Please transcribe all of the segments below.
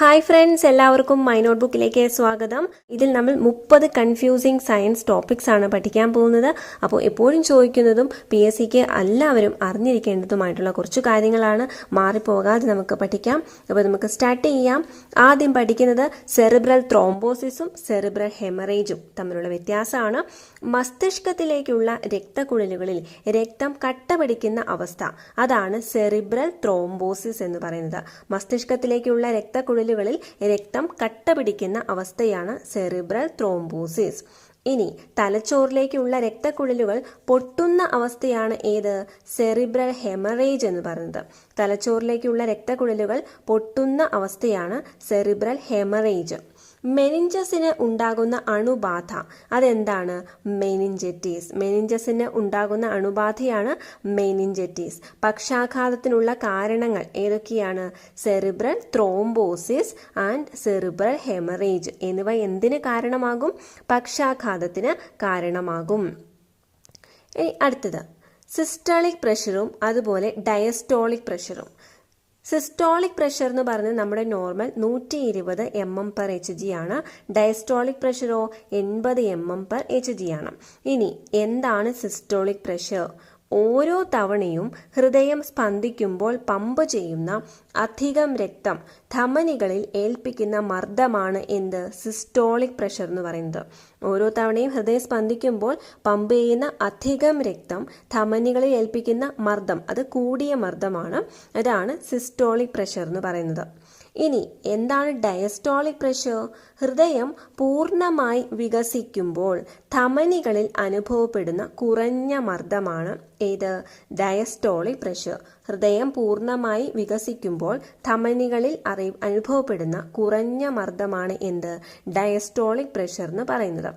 Hi friends എല്ലാവർക്കും my not ബുക്കിലേക്ക് സ്വാഗതം. ഇതിൽ നമ്മൾ മുപ്പത് കൺഫ്യൂസിങ് സയൻസ് ടോപ്പിക്സ് ആണ് പഠിക്കാൻ പോകുന്നത്. അപ്പോൾ എപ്പോഴും ചോദിക്കുന്നതും പി എസ് സിക്ക് എല്ലാവരും അറിഞ്ഞിരിക്കേണ്ടതുമായിട്ടുള്ള കുറച്ച് കാര്യങ്ങളാണ് മാറിപ്പോകാതെ നമുക്ക് പഠിക്കാം. അപ്പോൾ നമുക്ക് സ്റ്റാർട്ട് ചെയ്യാം. ആദ്യം പഠിക്കുന്നത് സെറിബ്രൽ ത്രോംബോസിസും സെറിബ്രൽ ഹെമറേജും തമ്മിലുള്ള വ്യത്യാസമാണ്. മസ്തിഷ്കത്തിലേക്കുള്ള രക്തക്കുഴലുകളിൽ രക്തം കട്ടപിടിക്കുന്ന അവസ്ഥ. അതാണ് സെറിബ്രൽ ത്രോംബോസിസ് എന്ന് പറയുന്നത്. മസ്തിഷ്കത്തിലേക്കുള്ള രക്തക്കുഴലുകളിൽ രക്തം കട്ട പിടിക്കുന്ന അവസ്ഥയാണ് സെറിബ്രൽ ത്രോംബോസിസ്. ഇനി തലച്ചോറിലേക്കുള്ള രക്തക്കുഴലുകൾ പൊട്ടുന്ന അവസ്ഥയാണ് ഏത്? സെറിബ്രൽ ഹെമറേജ് എന്ന് പറയുന്നത്. തലച്ചോറിലേക്കുള്ള രക്തക്കുഴലുകൾ പൊട്ടുന്ന അവസ്ഥയാണ് സെറിബ്രൽ ഹെമറേജ്. മെനിഞ്ചസിന് ഉണ്ടാകുന്ന അണുബാധ. അതെന്താണ്? മെനിഞ്ചറ്റീസ് മെനിഞ്ചസിന് ഉണ്ടാകുന്ന അണുബാധയാണ് മെനിഞ്ചറ്റീസ് പക്ഷാഘാതത്തിനുള്ള കാരണങ്ങൾ ഏതൊക്കെയാണ്? Cerebral thrombosis and cerebral haemorrhage. എന്നിവ എന്തിന് കാരണമാകും? പക്ഷാഘാതത്തിന് കാരണമാകും. ഇനി അടുത്തത്. സിസ്റ്റോളിക് പ്രഷറും അതുപോലെ ഡയസ്റ്റോളിക് പ്രഷറും. സിസ്റ്റോളിക് പ്രഷർ എന്ന് പറയുന്നത് നമ്മുടെ നോർമൽ നൂറ്റി ഇരുപത് m m per H G ആണ് ഡയസ്റ്റോളിക് പ്രഷറോ എൺപത് m m per H G ആണ്. ഇനി എന്താണ് സിസ്റ്റോളിക് പ്രഷർ ഓരോ തവണയും ഹൃദയം സ്പന്ദിക്കുമ്പോൾ പമ്പ് ചെയ്യുന്ന അധികം രക്തം ധമനികളിൽ ഏൽപ്പിക്കുന്ന മർദ്ദമാണ് എന്ത്? സിസ്റ്റോളിക് പ്രഷർ എന്ന് പറയുന്നത്. ഓരോ തവണയും ഹൃദയം സ്പന്ദിക്കുമ്പോൾ പമ്പ് ചെയ്യുന്ന അധികം രക്തം ധമനികളിൽ ഏൽപ്പിക്കുന്ന മർദ്ദം അത് കൂടിയ മർദ്ദമാണ്. അതാണ് സിസ്റ്റോളിക് പ്രഷർ എന്ന് പറയുന്നത്. ഇനി എന്താണ് ഡയസ്റ്റോളിക് പ്രഷർ ഹൃദയം പൂർണമായി വികസിക്കുമ്പോൾ ധമനികളിൽ അനുഭവപ്പെടുന്ന കുറഞ്ഞ മർദ്ദമാണ് ഏത്? ഡയസ്റ്റോളിക് പ്രഷർ ഹൃദയം പൂർണമായി വികസിക്കുമ്പോൾ ധമനികളിൽ അറി അനുഭവപ്പെടുന്ന കുറഞ്ഞ മർദ്ദമാണ് എന്ത്? ഡയസ്റ്റോളിക് പ്രഷർ എന്ന് പറയുന്നത്.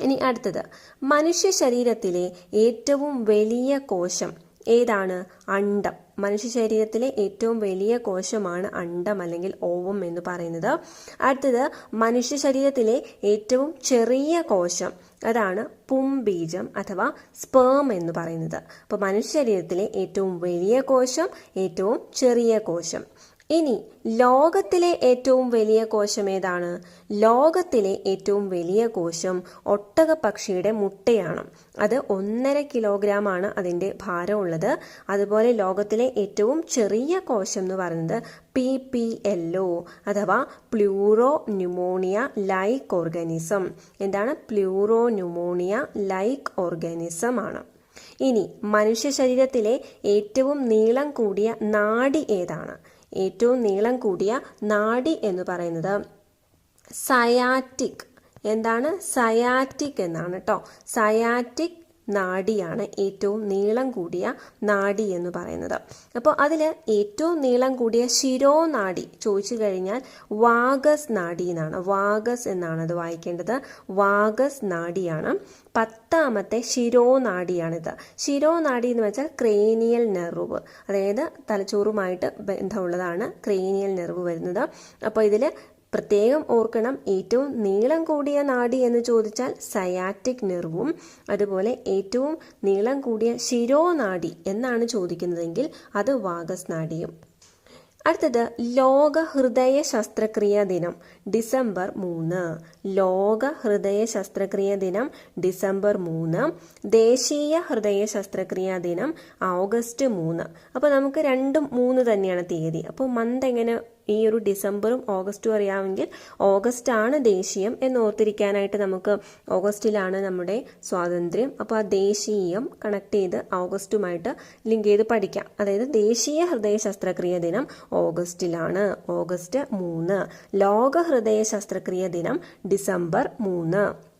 ഇനി അടുത്തത്. മനുഷ്യ ശരീരത്തിലെ ഏറ്റവും വലിയ കോശം ഏതാണ് അണ്ടം? മനുഷ്യ ശരീരത്തിലെ ഏറ്റവും വലിയ കോശമാണ് അണ്ടം അല്ലെങ്കിൽ ഓവം എന്ന് പറയുന്നത്. അടുത്തത് മനുഷ്യ ശരീരത്തിലെ ഏറ്റവും ചെറിയ കോശം അതാണ് പുംബീജം അഥവാ സ്പേം എന്ന് പറയുന്നത്. അപ്പോൾ മനുഷ്യ ശരീരത്തിലെ ഏറ്റവും വലിയ കോശം ഏറ്റവും ചെറിയ കോശം. ഇനി ലോകത്തിലെ ഏറ്റവും വലിയ കോശം ഏതാണ്? ലോകത്തിലെ ഏറ്റവും വലിയ കോശം ഒട്ടകപക്ഷിയുടെ മുട്ടയാണ്. അത് ഒന്നര കിലോഗ്രാം ആണ് അതിന്റെ ഭാരമുള്ളത്. അതുപോലെ ലോകത്തിലെ ഏറ്റവും ചെറിയ കോശം എന്ന് പറയുന്നത് പി പി ഒ അഥവാ പ്ലൂറോ ന്യൂമോണിയ ലൈക്ക് ഓർഗാനിസം. എന്താണ്? പ്ലൂറോ ന്യൂമോണിയ ലൈക്ക് ഓർഗാനിസം ആണ്. ഇനി മനുഷ്യ ശരീരത്തിലെ ഏറ്റവും നീളം കൂടിയ നാഡി ഏതാണ്? ഏറ്റവും നീളം കൂടിയ നാഡി എന്ന് പറയുന്നത് സയാറ്റിക് എന്താണ്? സയാറ്റിക് എന്നാണ് കേട്ടോ സയാറ്റിക് നാഡിയാണ് ഏറ്റവും നീളം കൂടിയ നാഡി എന്ന് പറയുന്നത്. അപ്പോൾ അതിൽ ഏറ്റവും നീളം കൂടിയ ശിരോനാഡി ചോദിച്ചു കഴിഞ്ഞാൽ വാഗസ് നാഡി എന്നാണ്. വാഗസ് എന്നാണ് അത് വായിക്കേണ്ടത്. വാഗസ് നാഡിയാണ് പത്താമത്തെ ശിരോനാടിയാണിത് ശിരോനാഡി എന്ന് വെച്ചാൽ ക്രേനിയൽ നെർവ്. അതായത് തലച്ചോറുമായിട്ട് ബന്ധമുള്ളതാണ് ക്രേനിയൽ നെർവ് വരുന്നത്. അപ്പോൾ ഇതിൽ പ്രത്യേകം ഓർക്കണം ഏറ്റവും നീളം കൂടിയ നാഡി എന്ന് ചോദിച്ചാൽ സയാറ്റിക് നെർവും അതുപോലെ ഏറ്റവും നീളം കൂടിയ ശിരോനാഡി എന്നാണ് ചോദിക്കുന്നതെങ്കിൽ അത് വാഗസ് നാഡിയും. അടുത്തത് ലോക ഹൃദയ ശസ്ത്രക്രിയ ദിനം ഡിസംബർ മൂന്ന്. ലോക ഹൃദയ ശസ്ത്രക്രിയ ദിനം ഡിസംബർ മൂന്ന്. ദേശീയ ഹൃദയ ശസ്ത്രക്രിയ ദിനം ഓഗസ്റ്റ് മൂന്ന്. അപ്പോൾ നമുക്ക് രണ്ടും മൂന്ന് തന്നെയാണ് തീയതി. അപ്പോൾ മന്ത് എങ്ങനെ ഈ ഒരു ഡിസംബറും ഓഗസ്റ്റും അറിയാമെങ്കിൽ ഓഗസ്റ്റ് ആണ് ദേശീയം എന്ന് ഓർത്തിരിക്കാനായിട്ട് നമുക്ക് ഓഗസ്റ്റിലാണ് നമ്മുടെ സ്വാതന്ത്ര്യം. അപ്പോൾ ആ ദേശീയം കണക്ട് ചെയ്ത് ഓഗസ്റ്റുമായിട്ട് ലിങ്ക് ചെയ്ത് പഠിക്കാം. അതായത് ദേശീയ ഹൃദയ ശസ്ത്രക്രിയ ദിനം ഓഗസ്റ്റിലാണ്. ഓഗസ്റ്റ് മൂന്ന്. ലോക ഹൃദയ ശസ്ത്രക്രിയ ദിനം ഡിസംബർ മൂന്ന്.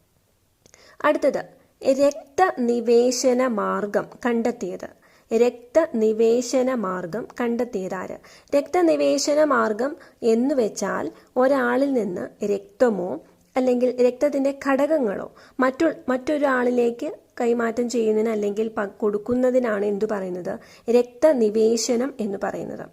അടുത്തത് രക്തനിവേശന മാർഗം കണ്ടെത്തിയത്. രക്തനിവേശന മാർഗം കണ്ടെത്തിയതാര്? രക്തനിവേശന മാർഗം എന്ന് വെച്ചാൽ ഒരാളിൽ നിന്ന് രക്തമോ അല്ലെങ്കിൽ രക്തത്തിന്റെ ഘടകങ്ങളോ മറ്റു മറ്റൊരാളിലേക്ക് കൈമാറ്റം ചെയ്യുന്നതിന് അല്ലെങ്കിൽ കൊടുക്കുന്നതിനാണ് എന്തു പറയുന്നത്? രക്തനിവേശനം എന്ന് പറയുന്നത്.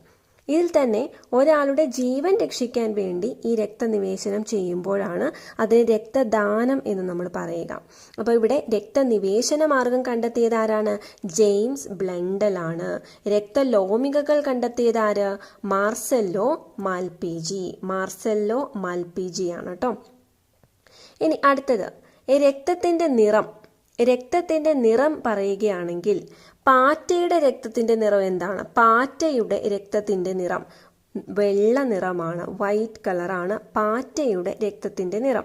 ഇതിൽ തന്നെ ഒരാളുടെ ജീവൻ രക്ഷിക്കാൻ വേണ്ടി ഈ രക്തനിവേശനം ചെയ്യുമ്പോഴാണ് അതിന് രക്തദാനം എന്ന് നമ്മൾ പറയുക. അപ്പോൾ ഇവിടെ രക്തനിവേശന മാർഗം കണ്ടെത്തിയത് ആരാണ്? ജെയിംസ് ബ്ലണ്ടലാണ് രക്തലോമികകൾ കണ്ടെത്തിയത് ആര്? മാർസെല്ലോ മാൽപിജി. മാർസെല്ലോ മാൽപിജി ആണ് കേട്ടോ. ഇനി അടുത്തത് രക്തത്തിന്റെ നിറം. രക്തത്തിന്റെ നിറം പറയുകയാണെങ്കിൽ പാറ്റയുടെ രക്തത്തിന്റെ നിറം എന്താണ്? പാറ്റയുടെ രക്തത്തിന്റെ നിറം വെള്ള നിറമാണ് വൈറ്റ് കളറാണ് പാറ്റയുടെ രക്തത്തിന്റെ നിറം.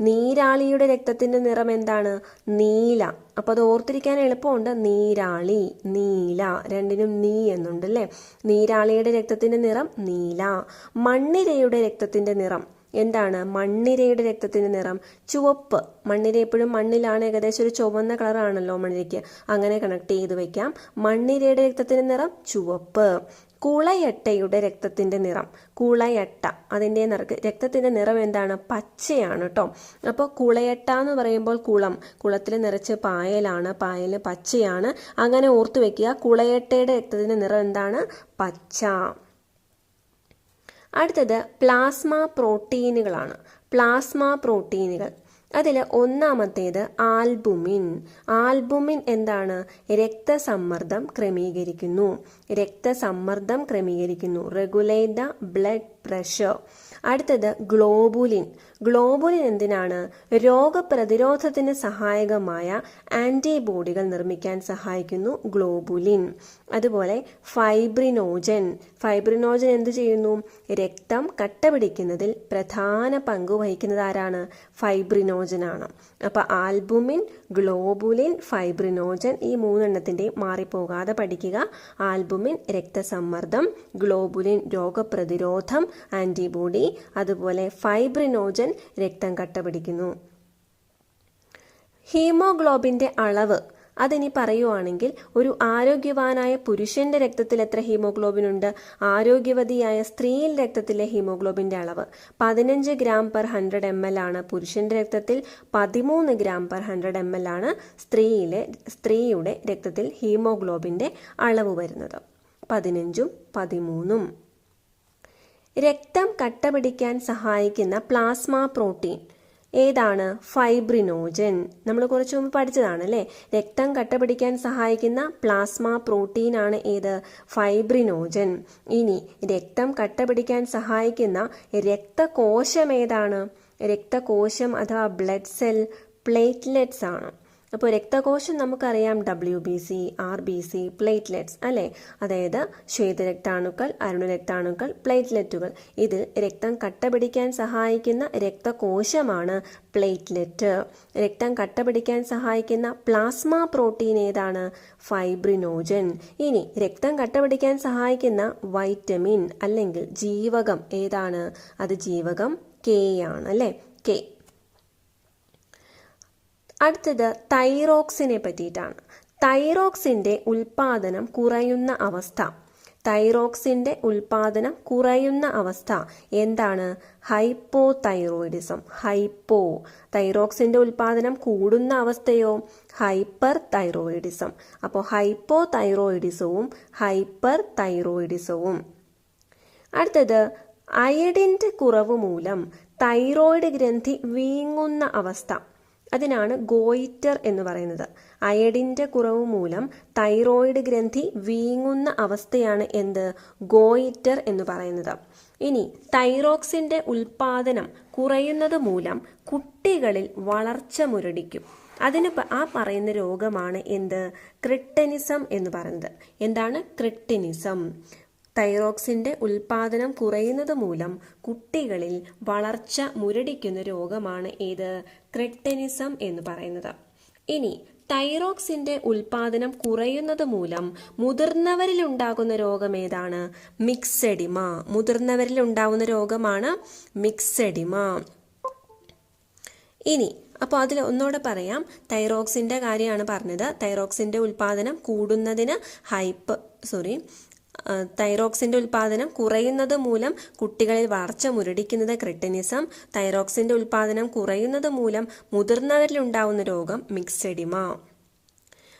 നീരാളിയുടെ രക്തത്തിന്റെ നിറം എന്താണ്? നീല. അപ്പൊ അത് ഓർത്തിരിക്കാൻ എളുപ്പമുണ്ട്. നീരാളി നീല. രണ്ടിനും നീ എന്നുണ്ട് അല്ലേ? നീരാളിയുടെ രക്തത്തിന്റെ നിറം നീല. മണ്ണിരയുടെ രക്തത്തിന്റെ നിറം എന്താണ്? മണ്ണിരയുടെ രക്തത്തിന്റെ നിറം. ചുവപ്പ്. മണ്ണിര എപ്പോഴും മണ്ണിലാണ് ഏകദേശം ഒരു ചുവന്ന കളറാണല്ലോ മണ്ണിരയ്ക്ക്. അങ്ങനെ കണക്ട് ചെയ്ത് വെക്കാം. മണ്ണിരയുടെ രക്തത്തിന്റെ നിറം ചുവപ്പ്. കുളയട്ടയുടെ രക്തത്തിന്റെ നിറം. കുളയട്ട. അതിന്റെ നിറക്ക് രക്തത്തിന്റെ നിറം എന്താണ്? പച്ചയാണ് കേട്ടോ അപ്പോൾ കുളയട്ട എന്ന് പറയുമ്പോൾ കുളം. കുളത്തിൽ നിറച്ച് പായലാണ്. പായൽ പച്ചയാണ്. അങ്ങനെ ഓർത്തു വെക്കുക. കുളയട്ടയുടെ രക്തത്തിന്റെ നിറം എന്താണ്? പച്ച. അടുത്തത് പ്ലാസ്മ പ്രോട്ടീനുകളാണ്. പ്ലാസ്മ പ്രോട്ടീനുകൾ. അതിൽ ഒന്നാമത്തേത് ആൽബുമിൻ. ആൽബുമിൻ എന്താണ്? രക്തസമ്മർദ്ദം ക്രമീകരിക്കുന്നു. രക്തസമ്മർദ്ദം ക്രമീകരിക്കുന്നു. റെഗുലേറ്റ് ദ ബ്ലഡ് പ്രഷർ അടുത്തത് ഗ്ലോബുലിൻ. ഗ്ലോബുലിൻ എന്തിനാണ് രോഗപ്രതിരോധത്തിന് സഹായകമായ ആന്റിബോഡികൾ നിർമ്മിക്കാൻ സഹായിക്കുന്നു ഗ്ലോബുലിൻ. അതുപോലെ ഫൈബ്രിനോജൻ. ഫൈബ്രിനോജൻ എന്തു ചെയ്യുന്നു? രക്തം കട്ട പിടിക്കുന്നതിൽ പ്രധാന പങ്ക് വഹിക്കുന്നത് ആരാണ്? ഫൈബ്രിനോജൻ ആണ് അപ്പൊ ആൽബുമിൻ ഗ്ലോബുലിൻ ഫൈബ്രിനോജൻ ഈ മൂന്നെണ്ണത്തിന്റെയും മാറിപ്പോകാതെ പഠിക്കുക. ആൽബുമിൻ രക്തസമ്മർദ്ദം ഗ്ലോബുലിൻ രോഗപ്രതിരോധം ആന്റിബോഡി അതുപോലെ ഫൈബ്രിനോജൻ രക്തം കട്ട പിടിക്കുന്നു. ഹീമോഗ്ലോബിന്റെ അളവ്. അതിനി പറയുവാണെങ്കിൽ ഒരു ആരോഗ്യവാനായ പുരുഷന്റെ രക്തത്തിൽ എത്ര ഹീമോഗ്ലോബിൻ ഉണ്ട്? ആരോഗ്യവതിയായ സ്ത്രീയിൽ രക്തത്തിലെ ഹീമോഗ്ലോബിന്റെ അളവ് പതിനഞ്ച് gram per hundred m l ആണ്. പുരുഷന്റെ രക്തത്തിൽ പതിമൂന്ന് gram per hundred m l ആണ് സ്ത്രീയിലെ സ്ത്രീയുടെ രക്തത്തിൽ ഹീമോഗ്ലോബിന്റെ അളവ് വരുന്നത്. പതിനഞ്ചും പതിമൂന്നും. രക്തം കട്ടപിടിക്കാൻ സഹായിക്കുന്ന പ്ലാസ്മ പ്രോട്ടീൻ. ഏതാണ്? ഫൈബ്രിനോജൻ. നമ്മൾ കുറച്ച് മുമ്പ് പഠിച്ചതാണ് അല്ലേ? രക്തം കട്ടപിടിക്കാൻ സഹായിക്കുന്ന പ്ലാസ്മ പ്രോട്ടീൻ ആണ് ഏത്? ഫൈബ്രിനോജൻ. ഇനി രക്തം കട്ടപിടിക്കാൻ സഹായിക്കുന്ന രക്തകോശം ഏതാണ്? രക്തകോശം അഥവാ ബ്ലഡ് സെൽ പ്ലേറ്റ്ലെറ്റ്സ് ആണ്. അപ്പോൾ രക്തകോശം നമുക്കറിയാം W B C R B C platelets അല്ലേ? അതായത് ശ്വേതരക്താണുക്കൾ അരുണരക്താണുക്കൾ പ്ലേറ്റ്ലെറ്റുകൾ ഇതിൽ രക്തം കട്ടപിടിക്കാൻ സഹായിക്കുന്ന രക്തകോശമാണ് പ്ലേറ്റ്ലെറ്റ് രക്തം കട്ടപിടിക്കാൻ സഹായിക്കുന്ന പ്ലാസ്മ പ്രോട്ടീൻ ഏതാണ്? ഫൈബ്രിനോജൻ ഇനി രക്തം കട്ടപിടിക്കാൻ സഹായിക്കുന്ന വൈറ്റമിൻ അല്ലെങ്കിൽ ജീവകം ഏതാണ്? അത് ജീവകം കെ ആണ് അല്ലേ? കെ അടുത്തത് തൈറോക്സിനെ പറ്റിയിട്ടാണ്. തൈറോക്സിന്റെ ഉൽപാദനം കുറയുന്ന അവസ്ഥ. തൈറോക്സിന്റെ ഉൽപാദനം കുറയുന്ന അവസ്ഥ എന്താണ്? Hypo thyroidism hypo. തൈറോക്സിന്റെ ഉൽപാദനം കൂടുന്ന അവസ്ഥയോ? ഹൈപ്പർ തൈറോയിഡിസം അപ്പോൾ ഹൈപ്പോ തൈറോയിഡിസവും ഹൈപ്പർ തൈറോയിഡിസവും അടുത്തത് അയഡിന്റെ കുറവ് മൂലം തൈറോയിഡ് ഗ്രന്ഥി വീങ്ങുന്ന അവസ്ഥ. അതിനാണ് ഗോയിറ്റർ എന്ന് പറയുന്നത്. അയഡിന്റെ കുറവ് മൂലം തൈറോയിഡ് ഗ്രന്ഥി വീങ്ങുന്ന അവസ്ഥയാണ് എന്ത്? ഗോയിറ്റർ എന്ന് പറയുന്നത്. ഇനി തൈറോക്സിന്റെ ഉൽപാദനം കുറയുന്നത് മൂലം കുട്ടികളിൽ വളർച്ച മുരടിക്കും. അതിന് ആ പറയുന്ന രോഗമാണ് എന്ത്? ക്രിട്ടനിസം എന്ന് പറയുന്നത്. എന്താണ്? ക്രിട്ടിനിസം. തൈറോക്സിന്റെ ഉൽപാദനം കുറയുന്നത് മൂലം കുട്ടികളിൽ വളർച്ച മുരടിക്കുന്ന രോഗമാണ് ഏത്? ക്രെട്ടനിസം എന്ന് പറയുന്നത്. ഇനി തൈറോക്സിന്റെ ഉൽപാദനം കുറയുന്നത് മൂലം മുതിർന്നവരിൽ ഉണ്ടാകുന്ന രോഗം ഏതാണ്? മിക്സഡിമ. മുതിർന്നവരിൽ ഉണ്ടാകുന്ന രോഗമാണ് മിക്സഡിമ. ഇനി അപ്പോൾ അതിൽ ഒന്നുകൂടെ പറയാം. തൈറോക്സിന്റെ കാര്യമാണ് പറഞ്ഞത്. തൈറോക്സിന്റെ ഉൽപ്പാദനം കൂടുന്നതിന് ഹൈപ്പ് സോറി തൈറോക്സിന്റെ ഉൽപ്പാദനം കുറയുന്നത് മൂലം കുട്ടികളിൽ വളർച്ച മുരടിക്കുന്നത് ക്രിട്ടിനിസം തൈറോക്സിന്റെ ഉൽപ്പാദനം കുറയുന്നത് മൂലം മുതിർന്നവരിൽ ഉണ്ടാവുന്ന രോഗം മിക്സഡിമ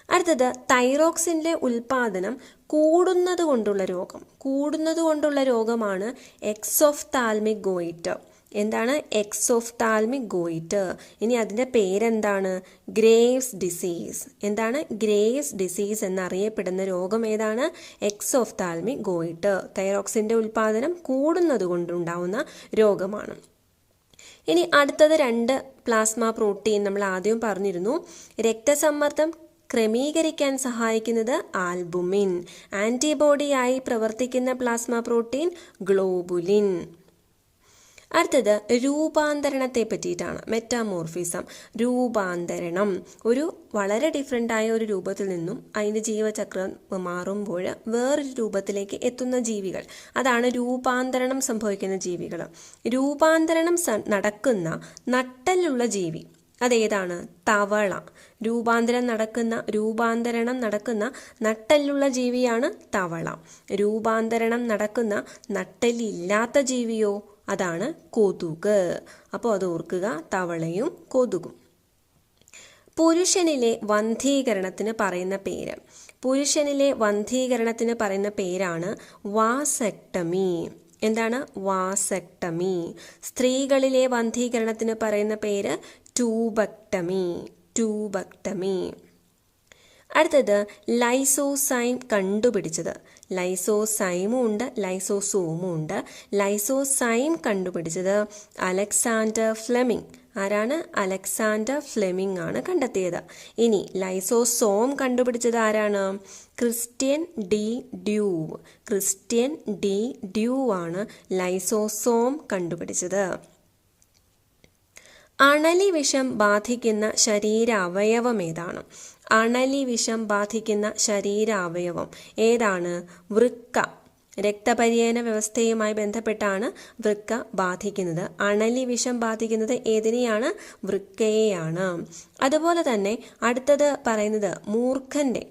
അടുത്തത് തൈറോക്സിന്റെ ഉൽപാദനം കൂടുന്നത് കൊണ്ടുള്ള രോഗം. കൂടുന്നത് കൊണ്ടുള്ള രോഗമാണ് എക്സോഫ്താൽമിക് ഗോയിറ്റർ എന്താണ്? എക്സോഫ്താൽമിക് ഗോയിറ്റ് ഇനി അതിന്റെ പേരെന്താണ്? ഗ്രേവ്സ് ഡിസീസ് എന്താണ്? ഗ്രേവ്സ് ഡിസീസ് എന്നറിയപ്പെടുന്ന രോഗം ഏതാണ്? എക്സോഫ്താൽമിക് ഗോയിറ്റർ തൈറോക്സിന്റെ ഉൽപാദനം കൂടുന്നത് കൊണ്ടുണ്ടാവുന്ന രോഗമാണ്. ഇനി അടുത്തത് രണ്ട് പ്ലാസ്മ പ്രോട്ടീൻ നമ്മൾ ആദ്യം പറഞ്ഞിരുന്നു. രക്തസമ്മർദ്ദം ക്രമീകരിക്കാൻ സഹായിക്കുന്നത് ആൽബുമിൻ. ആന്റിബോഡിയായി പ്രവർത്തിക്കുന്ന പ്ലാസ്മ പ്രോട്ടീൻ ഗ്ലോബുലിൻ അടുത്തത് രൂപാന്തരണത്തെ പറ്റിയിട്ടാണ് മെറ്റാമോർഫിസം രൂപാന്തരണം. ഒരു വളരെ ഡിഫറെന്റ് ആയ ഒരു രൂപത്തിൽ നിന്നും അതിന്റെ ജീവചക്രം മാറുമ്പോൾ വേറൊരു രൂപത്തിലേക്ക് എത്തുന്ന ജീവികൾ. അതാണ് രൂപാന്തരണം സംഭവിക്കുന്ന ജീവികൾ. രൂപാന്തരണം നടക്കുന്ന നട്ടലുള്ള ജീവി. അതേതാണ്? തവള. രൂപാന്തരം നടക്കുന്ന രൂപാന്തരണം നടക്കുന്ന നട്ടലുള്ള ജീവിയാണ് തവള. രൂപാന്തരണം നടക്കുന്ന നട്ടലില്ലാത്ത ജീവിയോ? അതാണ് കൊതുക്. അപ്പോൾ അത് ഓർക്കുക തവളയും കൊതുകും. പുരുഷനിലെ വന്ധീകരണത്തിന് പറയുന്ന പേര്. പുരുഷനിലെ വന്ധീകരണത്തിന് പറയുന്ന പേരാണ് വാസക്ടമി. എന്താണ്? വാസക്ടമി. സ്ത്രീകളിലെ വന്ധീകരണത്തിന് പറയുന്ന പേര് ട്യൂബക്ടമി. ട്യൂബക്ടമി. അടുത്തത് ലൈസോസൈം കണ്ടുപിടിച്ചത്. ലൈസോസൈമും ഉണ്ട് ലൈസോസോമും ഉണ്ട്. ലൈസോസൈം കണ്ടുപിടിച്ചത് അലക്സാണ്ടർ ഫ്ലെമിംഗ്. ആരാണ്? അലക്സാണ്ടർ ഫ്ലെമിംഗ് ആണ് കണ്ടെത്തിയത്. ഇനി ലൈസോസോം കണ്ടുപിടിച്ചത് ആരാണ്? Christian de Duve Christian de Duve ആണ് ലൈസോസോം കണ്ടുപിടിച്ചത്. അണലി വിഷം ബാധിക്കുന്ന ശരീര അവയവം ഏതാണ്? അണലി വിഷം ബാധിക്കുന്ന ശരീര അവയവം ഏതാണ്? വൃക്ക. രക്തപര്യന വ്യവസ്ഥയുമായി ബന്ധപ്പെട്ടാണ് വൃക്ക ബാധിക്കുന്നത്. അണലി വിഷം ബാധിക്കുന്നത് ഏതിനെയാണ്? വൃക്കയെയാണ്. അതുപോലെ തന്നെ അടുത്തത് പറയുന്നത് മൂർഖന്റെ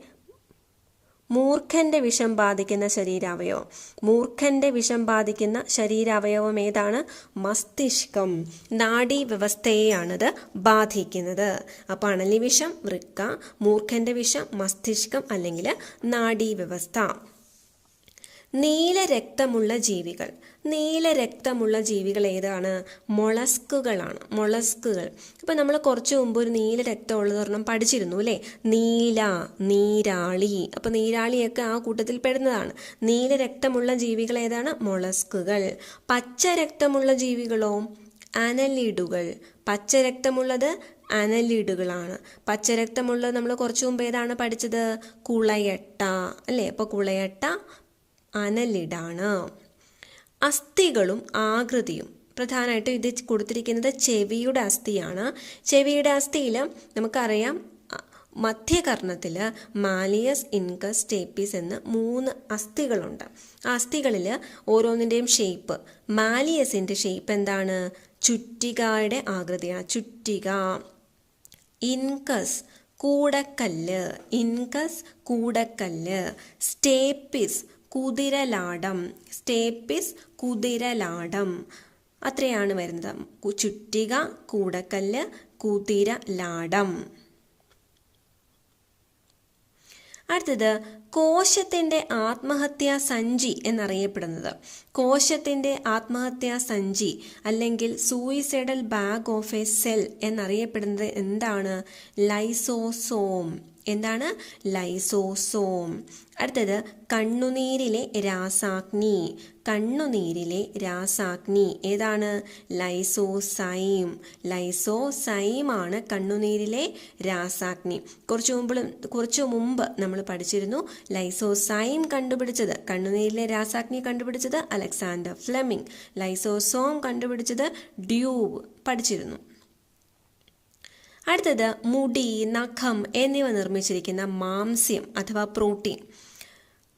മൂർഖന്റെ വിഷം ബാധിക്കുന്ന ശരീരാവയവം. മൂർഖന്റെ വിഷം ബാധിക്കുന്ന ശരീരാവയവം ഏതാണ്? മസ്തിഷ്കം. നാഡീ വ്യവസ്ഥയെയാണിത് ബാധിക്കുന്നത്. അപ്പോൾ അണലി വിഷം വൃക്ക മൂർഖന്റെ വിഷം മസ്തിഷ്കം അല്ലെങ്കിൽ നാഡീ വ്യവസ്ഥ നീല രക്തമുള്ള ജീവികൾ. നീല രക്തമുള്ള ജീവികൾ ഏതാണ്? മൊളസ്കുകളാണ്. മൊളസ്കുകൾ. ഇപ്പം നമ്മൾ കുറച്ച് മുമ്പ് ഒരു നീല രക്തമുള്ളത് ഒരെണ്ണം പഠിച്ചിരുന്നു അല്ലേ? നീല നീരാളി. അപ്പം നീരാളിയൊക്കെ ആ കൂട്ടത്തിൽ പെടുന്നതാണ്. നീല രക്തമുള്ള ജീവികൾ ഏതാണ്? മൊളസ്കുകൾ. പച്ച രക്തമുള്ള ജീവികളോ? അനലിഡുകൾ. പച്ച രക്തമുള്ളത് അനലിഡുകളാണ്. പച്ചരക്തമുള്ളത് നമ്മൾ കുറച്ചു മുമ്പ് ഏതാണ് പഠിച്ചത്? കുളയട്ട. അല്ലേ? അപ്പോൾ കുളയട്ട അനലിഡാണ്. അസ്ഥികളും ആകൃതിയും. പ്രധാനമായിട്ടും ഇത് കൊടുത്തിരിക്കുന്നത് ചെവിയുടെ അസ്ഥിയാണ്. ചെവിയുടെ അസ്ഥിയിൽ നമുക്കറിയാം മധ്യകർണത്തിൽ മാലിയസ് ഇൻകസ് സ്റ്റേപ്പീസ് എന്ന് മൂന്ന് അസ്ഥികളുണ്ട്. ആ അസ്ഥികളിൽ ഓരോന്നിന്റെയും ഷേപ്പ്. മാലിയസിന്റെ ഷേപ്പ് എന്താണ്? ചുറ്റികയുടെ ആകൃതിയാണ്. ചുറ്റിക. ഇൻകസ് കൂടക്കല്ല്. ഇൻകസ് കൂടക്കല്ല്. സ്റ്റേപ്പിസ് കുതിരലാടം. സ്റ്റേപ്പിസ് കുതിരലാടം. അത്രയാണ് വരുന്നത്. ചുറ്റിക കൂടക്കല്ല് കുതിരലാടം. അടുത്തത് കോശത്തിന്റെ ആത്മഹത്യാ സഞ്ചി എന്നറിയപ്പെടുന്നത്. കോശത്തിന്റെ ആത്മഹത്യാ സഞ്ചി അല്ലെങ്കിൽ suicidal bag of a cell എന്നറിയപ്പെടുന്നത് എന്താണ്? ലൈസോസോം. എന്താണ്? ലൈസോസോം. അടുത്തത് കണ്ണുനീരിലെ രാസാഗ്നി. കണ്ണുനീരിലെ രാസാഗ്നി. ഏതാണ്? ലൈസോസൈം. ലൈസോസൈം ആണ് കണ്ണുനീരിലെ രാസാഗ്നി. കുറച്ചു മുമ്പ് കുറച്ചു മുമ്പ് നമ്മൾ പഠിച്ചിരുന്നു ലൈസോസൈം കണ്ടുപിടിച്ചത്. കണ്ണുനീരിലെ രാസാഗ്നി കണ്ടുപിടിച്ചത് അലക്സാണ്ടർ ഫ്ലെമിംഗ്. ലൈസോസോം കണ്ടുപിടിച്ചത് ഡ്യൂബ്. പഠിച്ചിരുന്നു. അടുത്തത് മുടി നഖം എന്നിവ നിർമ്മിച്ചിരിക്കുന്ന മാംസ്യം അഥവാ പ്രോട്ടീൻ.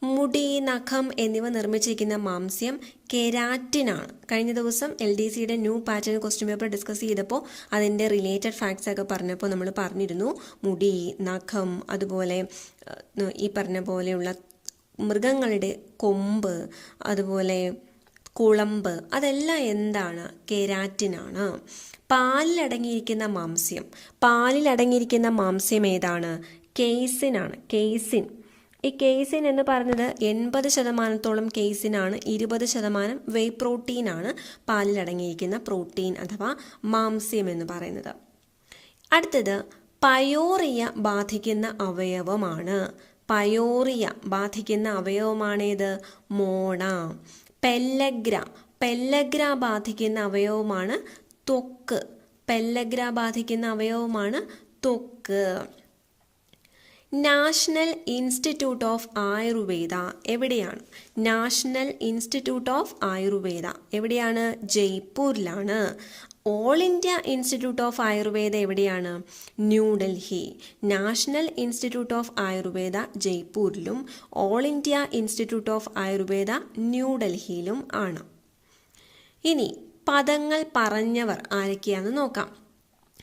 മുടി നഖം എന്നിവ നിർമ്മിച്ചിരിക്കുന്ന മാംസ്യം കെരാറ്റിനാണ്. കഴിഞ്ഞ ദിവസം എൽ ഡി സിയുടെ new pattern question paper discuss ചെയ്തപ്പോൾ അതിന്റെ റിലേറ്റഡ് ഫാക്ട്സ് ഒക്കെ പറഞ്ഞപ്പോൾ നമ്മൾ പറഞ്ഞിരുന്നു. മുടി നഖം അതുപോലെ ഈ പറഞ്ഞ പോലെയുള്ള മൃഗങ്ങളുടെ കൊമ്പ് അതുപോലെ കുളമ്പ് അതെല്ലാം എന്താണ്? കെരാറ്റിനാണ്. പാലിലടങ്ങിയിരിക്കുന്ന മാംസ്യം. പാലിലടങ്ങിയിരിക്കുന്ന മാംസ്യം ഏതാണ്? കേസിനാണ്. കേസിൻ. ഈ കേസിൻ എന്ന് പറഞ്ഞത് എൺപത് ശതമാനത്തോളം കേസിനാണ് ഇരുപത് ശതമാനം വേ പ്രോട്ടീനാണ് പാലിലടങ്ങിയിരിക്കുന്ന പ്രോട്ടീൻ അഥവാ മാംസ്യം എന്ന് പറയുന്നത്. അടുത്തത് പയോറിയ ബാധിക്കുന്ന അവയവമാണ്. പയോറിയ ബാധിക്കുന്ന അവയവമാണേത്? മോണ. പെല്ലഗ്ര പെല്ലഗ്ര ബാധിക്കുന്ന അവയവമാണ് ത്വക്ക്. പെല്ലഗ്ര ബാധിക്കുന്ന അവയവമാണ് ത്വക്ക്. നാഷണൽ ഇൻസ്റ്റിറ്റ്യൂട്ട് ഓഫ് ആയുർവേദ എവിടെയാണ്? നാഷണൽ ഇൻസ്റ്റിറ്റ്യൂട്ട് ഓഫ് ആയുർവേദ എവിടെയാണ്? ജയ്പൂരിലാണ്. All India institute of Ayurveda എവിടെയാണ്? New Delhi national institute of Ayurveda ജയ്പൂരിലും all India institute of Ayurveda ന്യൂഡൽഹിയിലും ആണ്. ഇനി പദങ്ങൾ പറഞ്ഞവർ ആരൊക്കെയാണെന്ന് നോക്കാം.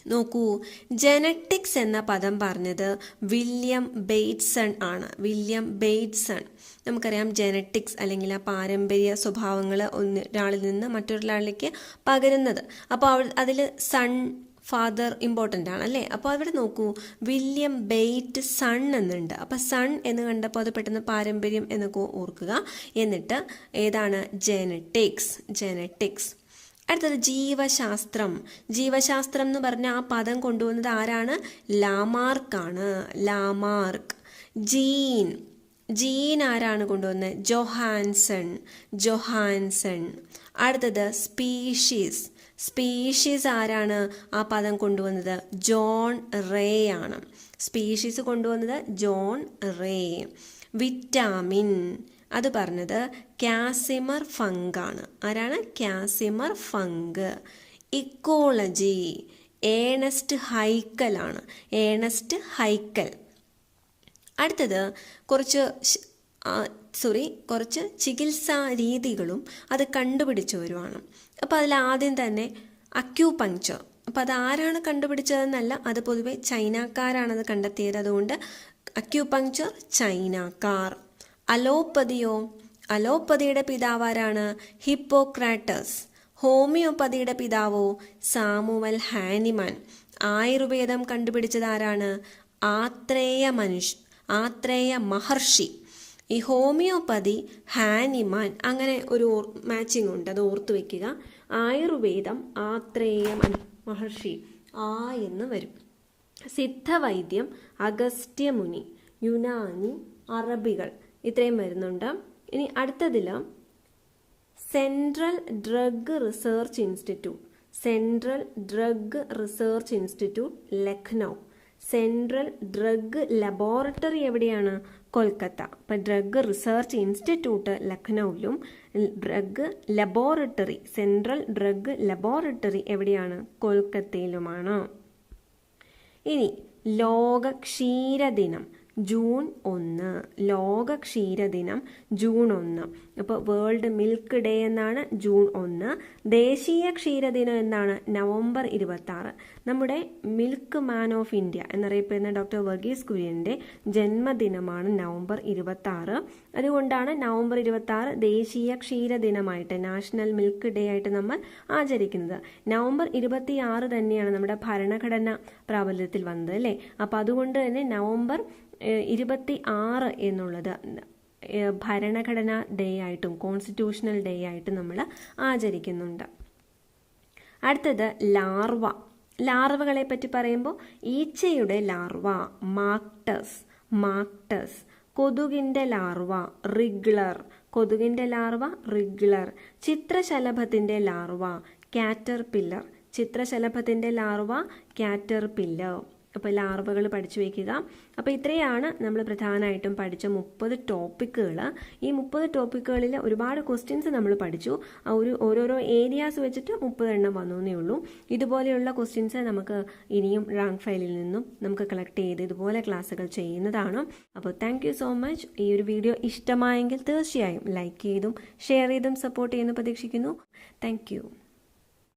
നോക്കൂ. ജനറ്റിക്സ് എന്ന പദം പറഞ്ഞത് വില്യം ബെയ്റ്റ്സൺ ആണ്. William Bateson. നമുക്കറിയാം ജനറ്റിക്സ് അല്ലെങ്കിൽ ആ പാരമ്പര്യ സ്വഭാവങ്ങൾ ഒന്ന് ഒരാളിൽ നിന്ന് മറ്റൊരാളിലേക്ക് പകരുന്നത്. അപ്പോൾ അതിൽ സൺ ഫാദർ ഇമ്പോർട്ടന്റ് ആണ് അല്ലേ? അപ്പോൾ അവിടെ നോക്കൂ. വില്യം ബെയ്റ്റ് സൺ എന്നുണ്ട്. അപ്പോൾ സൺ എന്ന് കണ്ടപ്പോൾ അത് പെട്ടെന്ന് പാരമ്പര്യം എന്നൊക്കെ ഓർക്കുക. എന്നിട്ട് ഏതാണ്? ജനറ്റിക്സ് ജനറ്റിക്സ് അടുത്തത് ജീവശാസ്ത്രം. ജീവശാസ്ത്രം എന്ന് പറഞ്ഞ ആ പദം കൊണ്ടുവന്നത് ആരാണ്? ലാമാർക്കാണ്. ലാമാർക്ക്. ജീൻ. ജീൻ ആരാണ് കൊണ്ടുവന്നത് ജൊഹാൻസൺ. ജൊഹാൻസൺ. അടുത്തത് സ്പീഷീസ്. സ്പീഷീസ് ആരാണ് ആ പദം കൊണ്ടുവന്നത്? ജോൺ റേ ആണ്. സ്പീഷീസ് കൊണ്ടുവന്നത് ജോൺ റേ. വിറ്റാമിൻ. അത് പറഞ്ഞത് കാസിമർ ഫങ്കാണ്. ആരാണ്? Casimir Funk. ഇക്കോളജി. ഏണസ്റ്റ് ഹൈക്കലാണ് ഏണസ്റ്റ് ഹൈക്കൽ. അടുത്തത് കുറച്ച് സോറി കുറച്ച് ചികിത്സാ രീതികളും അത് കണ്ടുപിടിച്ചവരുമാണ് അപ്പോൾ അതിൽ ആദ്യം തന്നെ അക്യൂപങ്ക്ചർ. അപ്പോൾ അത് ആരാണ് കണ്ടുപിടിച്ചതെന്നല്ല അത് പൊതുവെ ചൈനക്കാരാണത് കണ്ടെത്തിയത്. അതുകൊണ്ട് അക്യൂപങ്ക്ചർ ചൈനക്കാർ. അലോപ്പതിയോ അലോപ്പതിയുടെ പിതാവാരാണ് ഹിപ്പോക്രാറ്റസ്. ഹോമിയോപ്പതിയുടെ പിതാവോ സാമുവൽ ഹാനിമാൻ. ആയുർവേദം കണ്ടുപിടിച്ചതാരാണ് ആത്രേയ മനുഷ്യ ആത്രേയ മഹർഷി ഈ ഹോമിയോപ്പതി ഹാനിമാൻ അങ്ങനെ ഒരു മാച്ചിങ് ഉണ്ട്. അത് ഓർത്തു വെക്കുക. ആയുർവേദം ആത്രേയ മഹർഷി ആ എന്ന് വരും. സിദ്ധവൈദ്യം അഗസ്ത്യമുനി യുനാനി അറബികൾ. ഇത്രയും വരുന്നുണ്ട്. ഇനി അടുത്തതിൽ central drug research institute central drug research institute Lucknow. Central drug laboratory എവിടെയാണ്? കൊൽക്കത്ത. അപ്പം drug research institute ലക്നൌവിലും drug laboratory central drug laboratory എവിടെയാണ്? കൊൽക്കത്തയിലുമാണ്. ഇനി ലോക ക്ഷീരദിനം ജൂൺ ഒന്ന് ലോക ക്ഷീരദിനം ജൂൺ ഒന്ന്. അപ്പോൾ വേൾഡ് മിൽക്ക് ഡേ എന്നാണ് ജൂൺ ഒന്ന്. ദേശീയ ക്ഷീരദിനം എന്നാണ് നവംബർ ഇരുപത്തി നമ്മുടെ മിൽക്ക് മാൻ ഓഫ് ഇന്ത്യ എന്നറിയപ്പെടുന്ന ഡോക്ടർ വർഗീസ് കുര്യന്റെ ജന്മദിനമാണ് നവംബർ ഇരുപത്തി അതുകൊണ്ടാണ് നവംബർ ഇരുപത്തി ദേശീയ ക്ഷീരദിനമായിട്ട് നാഷണൽ മിൽക്ക് ഡേ ആയിട്ട് നമ്മൾ ആചരിക്കുന്നത്. നവംബർ ഇരുപത്തി തന്നെയാണ് നമ്മുടെ ഭരണഘടന പ്രാബല്യത്തിൽ വന്നത് അല്ലേ? അപ്പോൾ അതുകൊണ്ട് തന്നെ നവംബർ ഇരുപത്തി ആറ് എന്നുള്ളത് ഭരണഘടനാ ഡേ ആയിട്ടും കോൺസ്റ്റിറ്റ്യൂഷണൽ ഡേ ആയിട്ടും നമ്മൾ ആചരിക്കുന്നുണ്ട്. അടുത്തത് ലാർവ. ലാർവകളെ പറ്റി പറയുമ്പോൾ ഈച്ചയുടെ ലാർവ മാക്ടസ് മാക്ടസ് കൊതുകിന്റെ ലാർവ റിഗ്ലർ. കൊതുകിന്റെ ലാർവ റിഗ്ലർ. ചിത്രശലഭത്തിന്റെ ലാർവ കാറ്റർ പില്ലർ ചിത്രശലഭത്തിന്റെ ലാർവ കാറ്റർ പില്ലർ അപ്പോൾ ലാർവകൾ പഠിച്ചു വയ്ക്കുക അപ്പോൾ ഇത്രയാണ് നമ്മൾ പ്രധാനമായിട്ടും പഠിച്ച മുപ്പത് ടോപ്പിക്കുകൾ ഈ മുപ്പത് ടോപ്പിക്കുകളിൽ ഒരുപാട് ക്വസ്റ്റ്യൻസ് നമ്മൾ പഠിച്ചു. ഒരു ഓരോരോ ഏരിയാസ് വെച്ചിട്ട് മുപ്പത് എണ്ണം വന്നു എന്നേ ഉള്ളൂ. ഇതുപോലെയുള്ള ക്വസ്റ്റ്യൻസ് നമുക്ക് ഇനിയും റാങ്ക് ഫയലിൽ നിന്നും നമുക്ക് കളക്ട് ചെയ്ത് ഇതുപോലെ ക്ലാസ്സുകൾ ചെയ്യുന്നതാണ്. അപ്പോൾ താങ്ക് സോ മച്ച് ഈ ഒരു വീഡിയോ ഇഷ്ടമായെങ്കിൽ തീർച്ചയായും ലൈക്ക് ചെയ്തും ഷെയർ ചെയ്തും സപ്പോർട്ട് ചെയ്യുന്നു പ്രതീക്ഷിക്കുന്നു. താങ്ക്